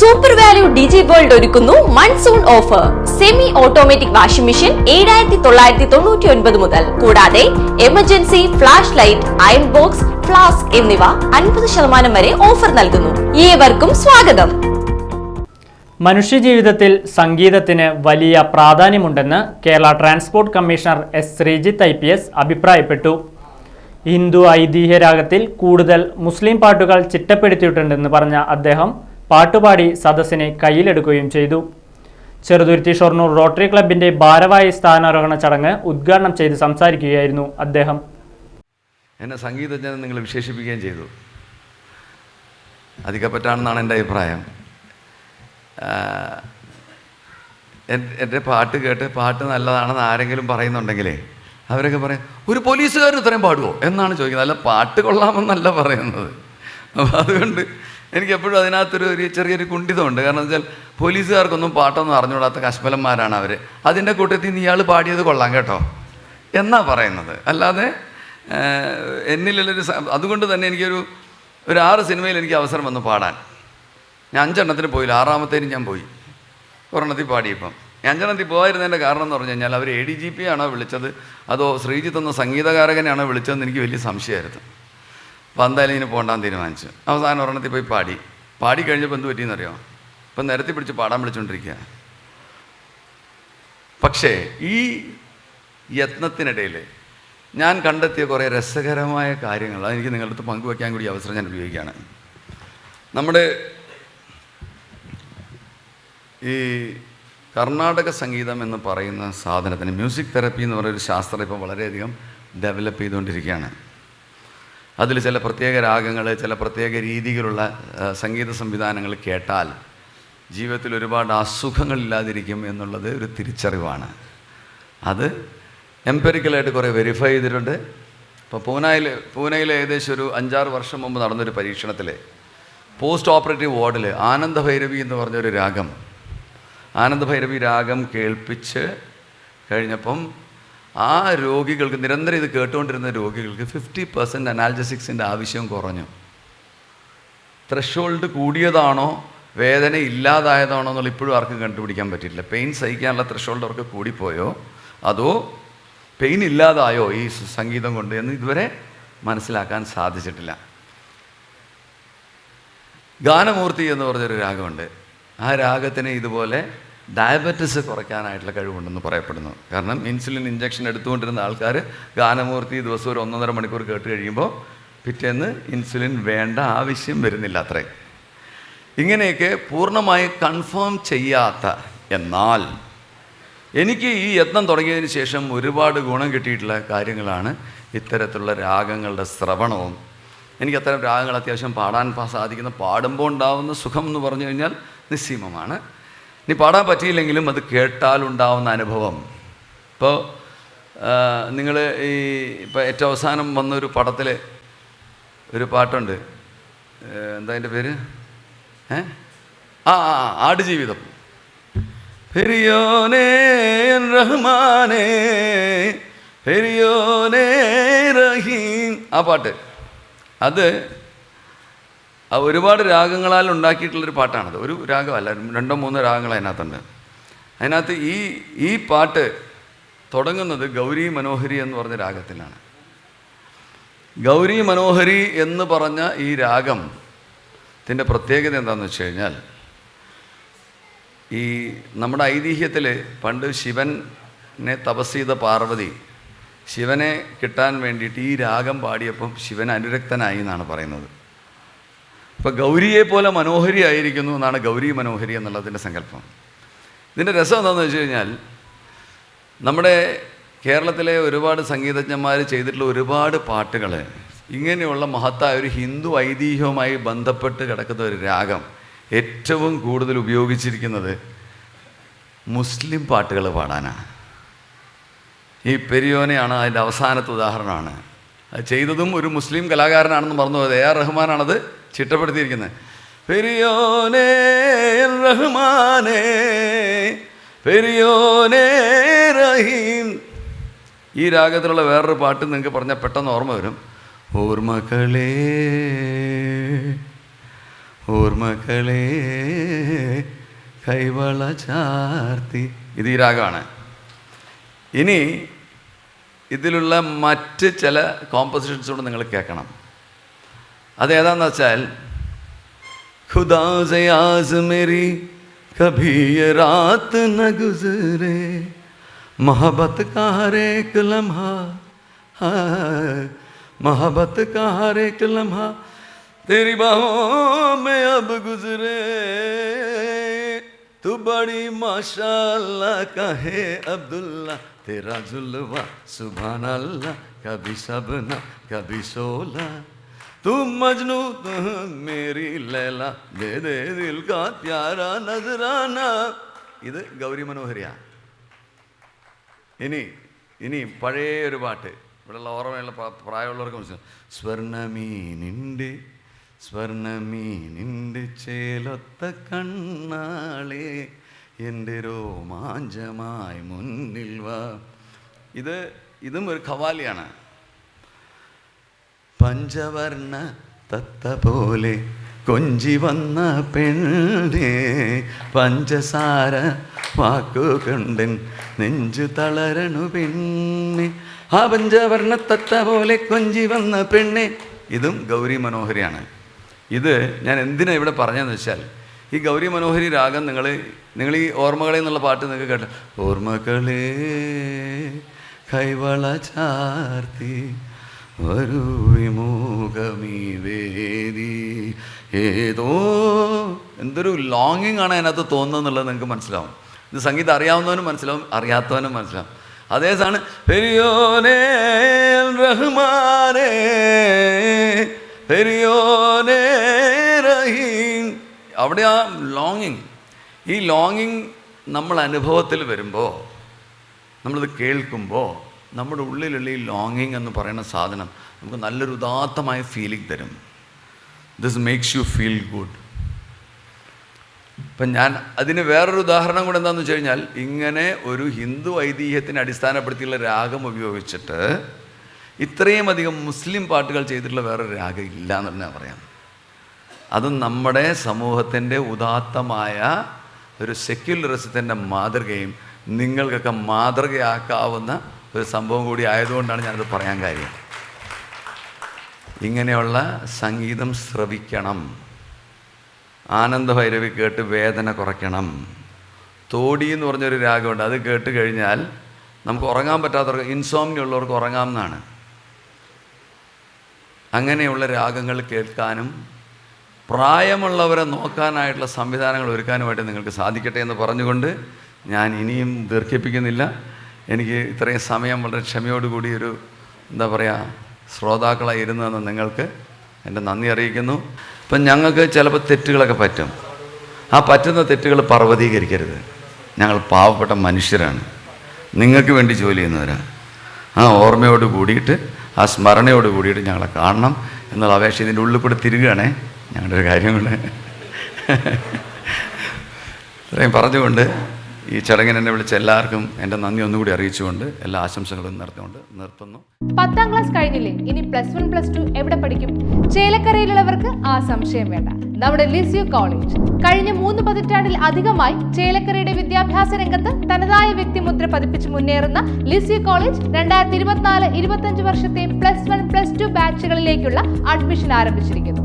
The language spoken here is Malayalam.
സൂപ്പർ വാല്യൂ ഡിജി വേൾഡ് ഒരുക്കുന്നു monsoon offer semi automatic washing machine ഏഴായിരത്തി തൊള്ളായിരത്തി തൊണ്ണൂറ്റി ഒൻപത് മുതൽ. കൂടാതെ emergency flash light iron box flask എന്നിവ അൻപത് ശതമാനം വരെ ഓഫർ നൽകുന്നു. ഏവർക്കും സ്വാഗതം. മനുഷ്യജീവിതത്തിൽ സംഗീതത്തിന് വലിയ പ്രാധാന്യമുണ്ടെന്ന് Kerala transport commissioner S Sreejith I P S അഭിപ്രായപ്പെട്ടു. ഹിന്ദു ഐതിഹ്യരാഗത്തിൽ കൂടുതൽ മുസ്ലിം പാട്ടുകൾ ചിട്ടപ്പെടുത്തിയിട്ടുണ്ടെന്ന് പറഞ്ഞ അദ്ദേഹം പാട്ടുപാടി സദസ്സിനെ കയ്യിലെടുക്കുകയും ചെയ്തു. ചെറുതുരുത്തി ഷൊർണൂർ റോട്ടറി ക്ലബിന്റെ ഭാരവാഹി സ്ഥാനാരോഹണ ചടങ്ങ് ഉദ്ഘാടനം ചെയ്ത് സംസാരിക്കുകയായിരുന്നു അദ്ദേഹം. എന്നെ സംഗീതജ്ഞനെ നിങ്ങൾ വിശേഷിപ്പിക്കുകയും ചെയ്തു. അധികപ്പറ്റാണെന്നാണ് എന്റെ അഭിപ്രായം. എന്റെ പാട്ട് കേട്ട് പാട്ട് നല്ലതാണെന്ന് ആരെങ്കിലും പറയുന്നുണ്ടെങ്കിലേ അവരൊക്കെ പറയും ഒരു പോലീസുകാരൻ ഇത്രയും പാടുമോ എന്നാണ് ചോദിക്കുന്നത്. അല്ല പാട്ട് കൊള്ളാമെന്നല്ല പറയുന്നത്. അപ്പോൾ അതുകൊണ്ട് എനിക്ക് എപ്പോഴും അതിനകത്തൊരു ഒരു ചെറിയൊരു കുണ്ഠിതമുണ്ട്. കാരണം വെച്ചാൽ പോലീസുകാർക്കൊന്നും പാട്ടൊന്നും അറിഞ്ഞുകൂടാത്ത കശ്മലന്മാരാണ് അവർ അതിന്റെ കൂട്ടത്തിൽ നിന്ന് ഇയാൾ പാടിയത് കൊള്ളാം കേട്ടോ. എന്നാ പറയുന്നത്? അല്ലാതെ എന്നിലുള്ളൊരു അതുകൊണ്ട് തന്നെ എനിക്കൊരു ഒരു ആറ് സിനിമയിൽ എനിക്ക് അവസരം വന്നു പാടാൻ. ഞാൻ അഞ്ചെണ്ണത്തിന് പോയില്ല. ആറാമത്തേനും ഞാൻ പോയി. ഒരെണ്ണത്തിൽ പാടിയപ്പം. ഞാൻ അഞ്ചെണ്ണത്തിൽ പോകാതിരുന്നതിന്റെ കാരണം എന്ന് പറഞ്ഞു കഴിഞ്ഞാൽ അവർ എ ഡി ജി പി ആണോ വിളിച്ചത്? അതോ ശ്രീജിത്ത് എന്ന സംഗീതകാരകനെയാണോ വിളിച്ചതെന്ന് എനിക്ക് വലിയ സംശയമായിരുന്നു. അപ്പോൾ ഇങ്ങനെ പോകണ്ടാന്ന് തീരുമാനിച്ചു. അവസാനം ഒരെണ്ണത്തിൽ പോയി പാടി. പാടി കഴിഞ്ഞപ്പോൾ എന്ത് പറ്റിയെന്നറിയോ? ഇപ്പം നിരത്തി പിടിച്ച് പാടാൻ വിളിച്ചുകൊണ്ടിരിക്കുക പക്ഷേ ഈ യത്നത്തിനിടയിൽ ഞാൻ കണ്ടെത്തിയ കുറേ രസകരമായ കാര്യങ്ങൾ അതെനിക്ക് നിങ്ങളുടെ അടുത്ത് പങ്കുവയ്ക്കാൻ കൂടി അവസരം ഞാൻ ഉപയോഗിക്കുകയാണ്. നമ്മുടെ ഈ കർണാടക സംഗീതം എന്ന് പറയുന്ന സാധനത്തിന് മ്യൂസിക് തെറപ്പി എന്ന് പറയുന്ന ഒരു ശാസ്ത്രം ഇപ്പോൾ വളരെയധികം ഡെവലപ്പ് ചെയ്തുകൊണ്ടിരിക്കുകയാണ്. അതിൽ ചില പ്രത്യേക രാഗങ്ങൾ ചില പ്രത്യേക രീതിയിലുള്ള സംഗീത സംവിധാനങ്ങൾ കേട്ടാൽ ജീവിതത്തിൽ ഒരുപാട് അസുഖങ്ങളില്ലാതിരിക്കും എന്നുള്ളത് ഒരു തിരിച്ചറിവാണ്. അത് എംപെരിക്കലായിട്ട് കുറേ വെരിഫൈ ചെയ്തിട്ടുണ്ട്. ഇപ്പോൾ പൂനെയിൽ പൂനെയിൽ ഏകദേശം ഒരു അഞ്ചാറ് വർഷം മുമ്പ് നടന്നൊരു പരീക്ഷണത്തിൽ പോസ്റ്റ് ഓപ്പറേറ്റീവ് വാർഡിൽ ആനന്ദഭൈരവി എന്ന് പറഞ്ഞൊരു രാഗം ആനന്ദഭൈരവി രാഗം കേൾപ്പിച്ച് കഴിഞ്ഞപ്പം ആ രോഗികൾക്ക് നിരന്തരം ഇത് കേട്ടുകൊണ്ടിരുന്ന രോഗികൾക്ക് ഫിഫ്റ്റി പെർസെന്റ് അനാൽജസിക്സിന്റെ ആവശ്യം കുറഞ്ഞു. ത്രഷോൾഡ് കൂടിയതാണോ വേദന ഇല്ലാതായതാണോ എന്നുള്ള ഇപ്പോഴും ആർക്കും കണ്ടുപിടിക്കാൻ പറ്റിയിട്ടില്ല. പെയിൻ സഹിക്കാനുള്ള ത്രഷോൾഡ് അവർക്ക് കൂടിപ്പോയോ? അതോ പെയിൻ ഇല്ലാതായോ ഈ സംഗീതം കൊണ്ട് എന്ന് ഇതുവരെ മനസ്സിലാക്കാൻ സാധിച്ചിട്ടില്ല. ഗാനമൂർത്തി എന്ന് പറഞ്ഞൊരു രാഗമുണ്ട്. ആ രാഗത്തിന് ഇതുപോലെ ഡയബറ്റിസ് കുറയ്ക്കാനായിട്ടുള്ള കഴിവുണ്ടെന്ന് പറയപ്പെടുന്നു. കാരണം ഇൻസുലിൻ ഇഞ്ചക്ഷൻ എടുത്തുകൊണ്ടിരുന്ന ആൾക്കാർ ഗാനമൂർത്തി ദിവസം ഒരു ഒന്നൊന്നര മണിക്കൂർ കേട്ട് കഴിയുമ്പോൾ പിറ്റേന്ന് ഇൻസുലിൻ വേണ്ട ആവശ്യം വരുന്നില്ല അത്രേ. ഇങ്ങനെയൊക്കെ പൂർണമായി കൺഫേം ചെയ്യാത്ത എന്നാൽ എനിക്ക് ഈ യത്നം തുടങ്ങിയതിന് ശേഷം ഒരുപാട് ഗുണം കിട്ടിയിട്ടുള്ള കാര്യങ്ങളാണ് ഇത്തരത്തിലുള്ള രാഗങ്ങളുടെ ശ്രവണവും. എനിക്ക് അത്തരം രാഗങ്ങൾ അത്യാവശ്യം പാടാൻ സാധിക്കുന്ന പാടുമ്പോൾ ഉണ്ടാകുന്ന സുഖം എന്ന് പറഞ്ഞു കഴിഞ്ഞാൽ നിസ്സീമമാണ്. ഇനി പാടാൻ പറ്റിയില്ലെങ്കിലും അത് കേട്ടാൽ ഉണ്ടാവുന്ന അനുഭവം ഇപ്പോൾ നിങ്ങൾ ഈ ഇപ്പോൾ ഏറ്റവും അവസാനം വന്നൊരു പടത്തിൽ ഒരു പാട്ടുണ്ട്. എന്താ അതിന്റെ പേര്? ഏ? ആ ആടുജീവിതം. പെരിയോനേ റഹ്മാനേ പെരിയോനേ റഹീം. ആ പാട്ട്. അത് ആ ഒരുപാട് രാഗങ്ങളാൽ ഉണ്ടാക്കിയിട്ടുള്ളൊരു പാട്ടാണത്. ഒരു രാഗമല്ല രണ്ടോ മൂന്നോ രാഗങ്ങൾ അതിനകത്തുണ്ട്. അതിനകത്ത് ഈ ഈ പാട്ട് തുടങ്ങുന്നത് ഗൗരി മനോഹരി എന്ന് പറഞ്ഞ രാഗത്തിലാണ്. ഗൗരി മനോഹരി എന്ന് പറഞ്ഞ ഈ രാഗം ത്തിന്റെ പ്രത്യേകത എന്താണെന്ന് വെച്ച് കഴിഞ്ഞാൽ ഈ നമ്മുടെ ഐതിഹ്യത്തിൽ പണ്ട് ശിവനെ തപസ് ചെയ്ത പാർവതി ശിവനെ കിട്ടാൻ വേണ്ടിയിട്ട് ഈ രാഗം പാടിയപ്പം ശിവൻ അനുരക്തനായി എന്നാണ് പറയുന്നത്. ഇപ്പോൾ ഗൗരിയെ പോലെ മനോഹരി ആയിരിക്കുന്നു എന്നാണ് ഗൗരി മനോഹരി എന്നുള്ളതിന്റെ സങ്കല്പം. ഇതിന്റെ രസം എന്താണെന്ന് വെച്ച് കഴിഞ്ഞാൽ നമ്മുടെ കേരളത്തിലെ ഒരുപാട് സംഗീതജ്ഞന്മാർ ചെയ്തിട്ടുള്ള ഒരുപാട് പാട്ടുകൾ ഇങ്ങനെയുള്ള മഹത്തായ ഒരു ഹിന്ദു ഐതിഹ്യവുമായി ബന്ധപ്പെട്ട് കിടക്കുന്ന ഒരു രാഗം ഏറ്റവും കൂടുതൽ ഉപയോഗിച്ചിരിക്കുന്നത് മുസ്ലിം പാട്ടുകൾ പാടാനാണ് ഈ പെരിയോനെയാണ് അതിന്റെ അവസാനത്തെ ഉദാഹരണമാണ്. അത് ചെയ്തതും ഒരു മുസ്ലിം കലാകാരനാണെന്ന് പറഞ്ഞു എ ആർ റഹ്മാനാണത് ചിട്ടപ്പെടുത്തിയിരിക്കുന്നത്. പെരിയോനേ റഹ്മാനേ പെരിയോനേ റഹീം. ഈ രാഗത്തിലുള്ള വേറൊരു പാട്ട് നിങ്ങൾക്ക് പറഞ്ഞാൽ പെട്ടെന്ന് ഓർമ്മ വരും. ഓർമ്മകളേ ഓർമ്മകളേ കൈവള ചാർത്തി. ഇത് ഈ രാഗമാണ്. ഇനി ഇതിലുള്ള മറ്റ് ചില കോമ്പസിഷൻസ് കൂടെ നിങ്ങൾ കേൾക്കണം. അതേതാന്ന് വെച്ചാൽ खुदा से आस मेरी कभी ये रात न गुजरे मोहब्बत का हर एक लम्हा हाँ, मोहब्बत का हर एक लम्हा तेरी बाहों में अब गुजरे तू बड़ी माशाल्लाह का है अब्दुल्ला तेरा जुल्वा सुभान अल्लाह कभी सबना कभी सोला तू मजनू तू मेरी ലൈല ദേ ദേ ദിൽ കാ പ്യാര നസറാന ഇത് ഗൗരി മനോഹരിയ ഇനി ഇനി പഴയ ഒരു പാട്ട് ഇവിടെയുള്ള ഓർമ്മയുള്ള പ്രാ- പ്രായമുള്ളവർക്ക് മനസ്സിലാവും സ്വർണമീനിൻ്റെ സ്വർണമീനിൻ്റെ ചേലൊത്ത കണ്ണാളെ എൻ്റെ രോമാഞ്ചമായി മുന്നിൽ വാ ഇത് ഇതും ഒരു ഖവാലിയാണ് പഞ്ചവർണ തത്ത പോലെ കൊഞ്ചി വന്ന പെണ്ണേ പഞ്ചസാര വാക്കു കണ്ടൻ നെഞ്ചു തളരണു പെണ്ണെ. ആ പഞ്ചവർണ തത്ത പോലെ കൊഞ്ചി വന്ന പെണ്ണെ ഇതും ഗൗരി മനോഹരിയാണ്. ഇത് ഞാൻ എന്തിനാ ഇവിടെ പറഞ്ഞതെന്ന് വെച്ചാൽ ഈ ഗൗരി മനോഹരി രാഗം നിങ്ങൾ നിങ്ങൾ ഈ ഓർമ്മകളെ എന്നുള്ള പാട്ട് നിങ്ങൾക്ക് കേട്ട ഓർമ്മകളേ കൈവള ചാർത്തി ഒരു വിമുഖമീ വേദി. ഏതോ എന്തൊരു ലോങ്ങിങ് ആണ് അതിനകത്ത് തോന്നുന്നുള്ളത് നിങ്ങൾക്ക് മനസ്സിലാവും. ഇത് സംഗീതം അറിയാവുന്നവനും മനസ്സിലാവും അറിയാത്തവനും മനസ്സിലാവും. അതേ സാണ് പെരിയോനെ റഹ്മാനേ പെരിയോനേ റഹീം. അവിടെ ആ ലോങ്ങിങ് ഈ ലോങ്ങിങ് നമ്മൾ അനുഭവത്തിൽ വരുമ്പോൾ നമ്മളിത് കേൾക്കുമ്പോൾ നമ്മുടെ ഉള്ളിലുള്ള ഈ ലോങ്ങിങ് എന്ന് പറയുന്ന സാധനം നമുക്ക് നല്ലൊരു ഉദാത്തമായ ഫീലിംഗ് തരും. This makes you feel good ഇപ്പം ഞാൻ അതിന് വേറൊരു ഉദാഹരണം കൂടെ എന്താണെന്ന് വെച്ച് കഴിഞ്ഞാൽ ഇങ്ങനെ ഒരു ഹിന്ദു ഐതിഹ്യത്തിനെ അടിസ്ഥാനപ്പെടുത്തിയുള്ള രാഗം ഉപയോഗിച്ചിട്ട് ഇത്രയും അധികം മുസ്ലിം പാട്ടുകൾ ചെയ്തിട്ടുള്ള വേറൊരു രാഗം ഇല്ല എന്ന് ഞാൻ പറയാം. അത് നമ്മുടെ സമൂഹത്തിന്റെ ഉദാത്തമായ ഒരു സെക്യുലറിസത്തിന്റെ മാതൃകയും നിങ്ങൾക്കൊക്കെ മാതൃകയാക്കാവുന്ന ഒരു സംഭവം കൂടി ആയതുകൊണ്ടാണ് ഞാനത് പറയാൻ കാര്യം. ഇങ്ങനെയുള്ള സംഗീതം ശ്രവിക്കണം. ആനന്ദഭൈരവി കേട്ട് വേദന കുറയ്ക്കണം. തോടി എന്ന് പറഞ്ഞൊരു രാഗമുണ്ട്. അത് കേട്ട് കഴിഞ്ഞാൽ നമുക്ക് ഉറങ്ങാൻ പറ്റാത്തവർക്ക് ഇൻസോംനി ഉള്ളവർക്ക് ഉറങ്ങാം എന്നാണ്. അങ്ങനെയുള്ള രാഗങ്ങൾ കേൾക്കാനും പ്രായമുള്ളവരെ നോക്കാനായിട്ടുള്ള സംവിധാനങ്ങൾ ഒരുക്കാനുമായിട്ട് നിങ്ങൾക്ക് സാധിക്കട്ടെ എന്ന് പറഞ്ഞുകൊണ്ട് ഞാൻ ഇനിയും ദീർഘിപ്പിക്കുന്നില്ല. എനിക്ക് ഇത്രയും സമയം വളരെ ക്ഷമയോടുകൂടി ഒരു എന്താ പറയുക ശ്രോതാക്കളായി ഇരുന്നതെന്ന് നിങ്ങൾക്ക് എന്റെ നന്ദി അറിയിക്കുന്നു. ഇപ്പം ഞങ്ങൾക്ക് ചിലപ്പോൾ തെറ്റുകളൊക്കെ പറ്റും. ആ പറ്റുന്ന തെറ്റുകൾ പർവതീകരിക്കരുത്. ഞങ്ങൾ പാവപ്പെട്ട മനുഷ്യരാണ്. നിങ്ങൾക്ക് വേണ്ടി ജോലി ചെയ്യുന്നവരാണ് ആ ഓർമ്മയോട് കൂടിയിട്ട് ആ സ്മരണയോട് കൂടിയിട്ട് ഞങ്ങളെ കാണണം എന്നുള്ള അപേക്ഷ ഇതിന്റെ ഉള്ളിൽ കൂടെ തിരികുകയാണേ ഞങ്ങളുടെ ഒരു കാര്യം കൂടെ. ഇത്രയും പറഞ്ഞുകൊണ്ട് ഈ ചടങ്ങിന് എന്നെ വിളിച്ച എല്ലാവർക്കും എന്റെ നന്ദി ഒന്നുകൂടി അറിയിച്ചുകൊണ്ട് എല്ലാ ആശംസകളും നിർത്തുകൊണ്ട് നിർത്തുന്നു. പത്താം ക്ലാസ് കഴിഞ്ഞില്ലേ? ഇനി പ്ലസ് വൺ പ്ലസ് ടു എവിടെ പഠിക്കും? ചേലക്കരയിലുള്ളവർക്ക് ആ സംശയം വേണ്ട. നമ്മുടെ ലിസ്യു കോളേജ് കഴിഞ്ഞ മൂന്ന് പതിറ്റാണ്ടിൽ അധികമായി ചേലക്കരയുടെ വിദ്യാഭ്യാസ രംഗത്ത് തനതായ വ്യക്തിമുദ്ര പതിപ്പിച്ച് മുന്നേറുന്ന ലിസ്യു കോളേജ് രണ്ടായിരത്തി ഇരുപത്തിനാല് ഇരുപത്തഞ്ച് വർഷത്തെ പ്ലസ് വൺ പ്ലസ് ടു ബാച്ചുകളിലേക്കുള്ള അഡ്മിഷൻ ആരംഭിച്ചിരിക്കുന്നു.